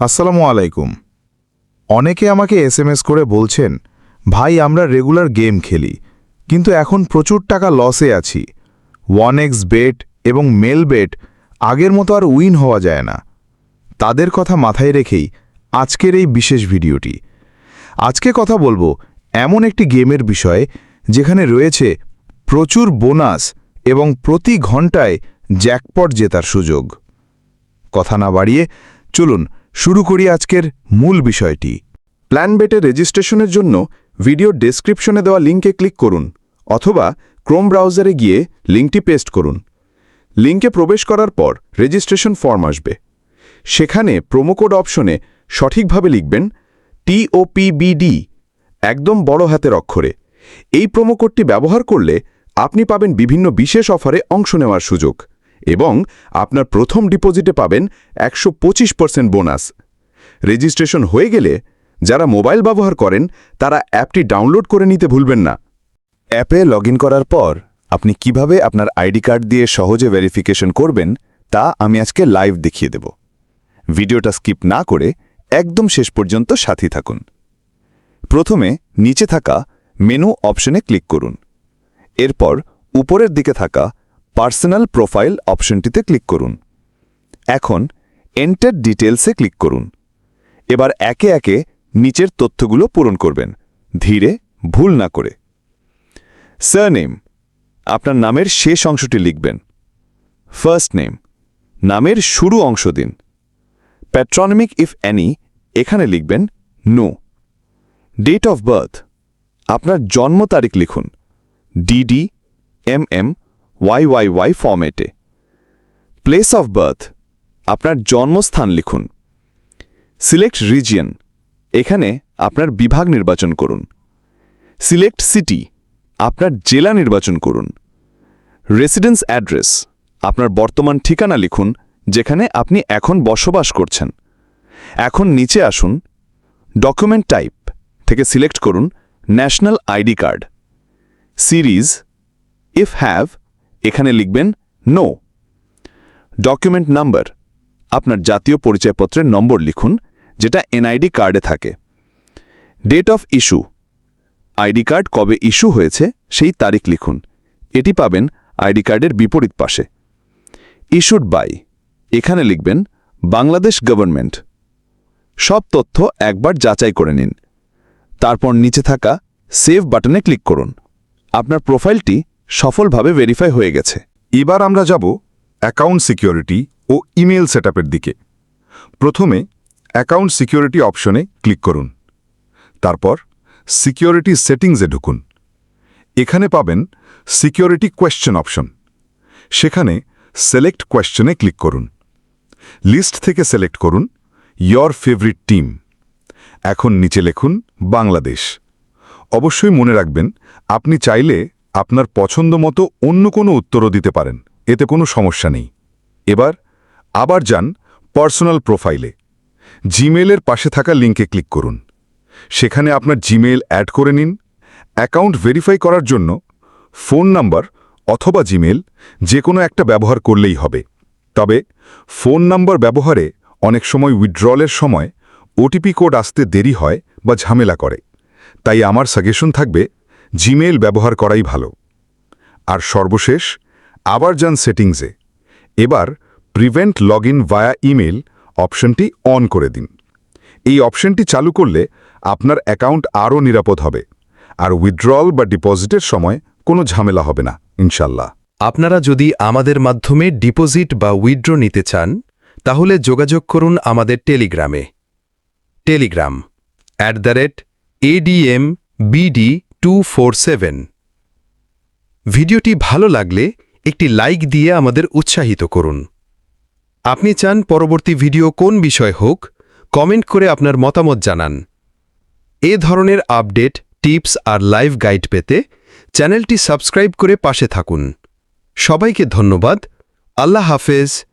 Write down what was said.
আসসালামু আলাইকুম। অনেকে আমাকে এসএমএস করে বলছেন, ভাই, আমরা রেগুলার গেম খেলি, কিন্তু এখন প্রচুর টাকা লসে আছি। ওয়ান এক্স বেট এবং মেল বেট আগের মতো আর উইন হওয়া যায় না। তাদের কথা মাথায় রেখেই আজকের এই বিশেষ ভিডিওটি। আজকে কথা বলব এমন একটি গেমের বিষয়ে, যেখানে রয়েছে প্রচুর বোনাস এবং প্রতি ঘন্টায় জ্যাকপট জেতার সুযোগ। কথা না বাড়িয়ে চলুন শুরু করি আজকের মূল বিষয়টি। প্ল্যান বেটে রেজিস্ট্রেশনের জন্য ভিডিও ডেসক্রিপশনে দেওয়া লিঙ্কে ক্লিক করুন, অথবা ক্রোম ব্রাউজারে গিয়ে লিঙ্কটি পেস্ট করুন। লিঙ্কে প্রবেশ করার পর রেজিস্ট্রেশন ফর্ম আসবে। সেখানে প্রোমোকোড অপশনে সঠিকভাবে লিখবেন টিওপিবিডি একদম বড় হাতের অক্ষরে। এই প্রোমোকোডটি ব্যবহার করলে আপনি পাবেন বিভিন্ন বিশেষ অফারে অংশ নেওয়ার সুযোগ। এবং আপনার প্রথম ডিপোজিটে পাবেন একশো বোনাস। রেজিস্ট্রেশন হয়ে গেলে যারা মোবাইল ব্যবহার করেন, তারা অ্যাপটি ডাউনলোড করে নিতে ভুলবেন না। অ্যাপে লগ করার পর আপনি কীভাবে আপনার আইডি কার্ড দিয়ে সহজে ভেরিফিকেশন করবেন, তা আমি আজকে লাইভ দেখিয়ে দেব। ভিডিওটা স্কিপ না করে একদম শেষ পর্যন্ত সাথী থাকুন। প্রথমে নিচে থাকা মেনু অপশনে ক্লিক করুন। এরপর উপরের দিকে থাকা পার্সোনাল প্রোফাইল অপশনটিতে ক্লিক করুন। এখন এন্টার ডিটেলসে ক্লিক করুন। এবার একে একে নিচের তথ্যগুলো পূরণ করবেন, ধীরে, ভুল না করে। সারনেম, আপনার নামের শেষ অংশটি লিখবেন। ফার্স্ট নেম, নামের শুরু অংশ দিন। প্যাট্রনমিক, ইফ অ্যানি এখানে লিখবেন, নো। ডেট অফ বার্থ, আপনার জন্ম তারিখ লিখুন। ডিডি এম এম ওয়াই ফর্মেটে প্লেস অফ বার্থ আপনার জন্মস্থান লিখুন। সিলেক্ট রিজিয়ন এখানে আপনার বিভাগ নির্বাচন করুন। সিলেক্ট সিটি আপনার জেলা নির্বাচন করুন। রেসিডেন্স অ্যাড্রেস আপনার বর্তমান ঠিকানা লিখুন, যেখানে আপনি এখন বসবাস করছেন। এখন নিচে আসুন ডকুমেন্ট টাইপ থেকে সিলেক্ট করুন national ID card series if have এখানে লিখবেন নো ডকুমেন্ট নাম্বার আপনার জাতীয় পরিচয়পত্রের নম্বর লিখুন, যেটা এনআইডি কার্ডে থাকে। Date of issue ID card কবে ইস্যু হয়েছে, সেই তারিখ লিখুন। এটি পাবেন আইডি কার্ডের বিপরীত পাশে। ইস্যুড বাই এখানে লিখবেন, বাংলাদেশ গভর্নমেন্ট সব তথ্য একবার যাচাই করে নিন। তারপর নিচে থাকা সেভ বাটনে ক্লিক করুন। আপনার প্রোফাইলটি সফলভাবে ভেরিফাই হয়ে গেছে। এবার আমরা যাব অ্যাকাউন্ট সিকিউরিটি ও ইমেল সেটআপের দিকে। প্রথমে অ্যাকাউন্ট সিকিউরিটি অপশনে ক্লিক করুন। তারপর সিকিউরিটি সেটিংসে ঢুকুন। এখানে পাবেন সিকিউরিটি কোয়েশ্চেন অপশন সেখানে সিলেক্ট কোয়েশ্চেনে ক্লিক করুন। লিস্ট থেকে সিলেক্ট করুন ইয়র ফেভারিট টিম এখন নিচে লিখুন বাংলাদেশ। অবশ্যই মনে রাখবেন, আপনি চাইলে আপনার পছন্দ মতো অন্য কোনো উত্তরও দিতে পারেন, এতে কোনো সমস্যা নেই। এবার, আবার যান পার্সোনাল প্রোফাইলে। জিমেলের পাশে থাকা লিঙ্কে ক্লিক করুন। সেখানে আপনার জিমেইল অ্যাড করে নিন। অ্যাকাউন্ট ভেরিফাই করার জন্য ফোন নাম্বার অথবা জিমেল যে কোনো একটা ব্যবহার করলেই হবে। তবে, ফোন নাম্বার ব্যবহারে অনেক সময় উইথড্রলের সময় ওটিপি কোড আসতে দেরি হয় বা ঝামেলা করে। তাই আমার সাজেশন থাকবে জিমেইল ব্যবহার করাই ভালো। আর সর্বশেষ আবার যান সেটিংসে। এবার prevent log in via email অপশনটি অন করে দিন। এই অপশনটি চালু করলে আপনার অ্যাকাউন্ট আরও নিরাপদ হবে। আর উইথড্রল বা ডিপোজিটের সময় কোনো ঝামেলা হবে না, ইনশাল্লাহ। আপনারা যদি আমাদের মাধ্যমে ডিপোজিট বা উইথড্র নিতে চান, তাহলে যোগাযোগ করুন আমাদের টেলিগ্রামে। Telegram, at the rate ADM BD two ভিডিওটি ভালো লাগলে একটি লাইক দিয়ে আমাদের উৎসাহিত করুন। আপনি চান পরবর্তী ভিডিও কোন বিষয় হোক, কমেন্ট করে আপনার মতামত জানান। এ ধরনের আপডেট, টিপস আর লাইভ গাইড পেতে চ্যানেলটি সাবস্ক্রাইব করে পাশে থাকুন। সবাইকে ধন্যবাদ। আল্লাহ হাফেজ।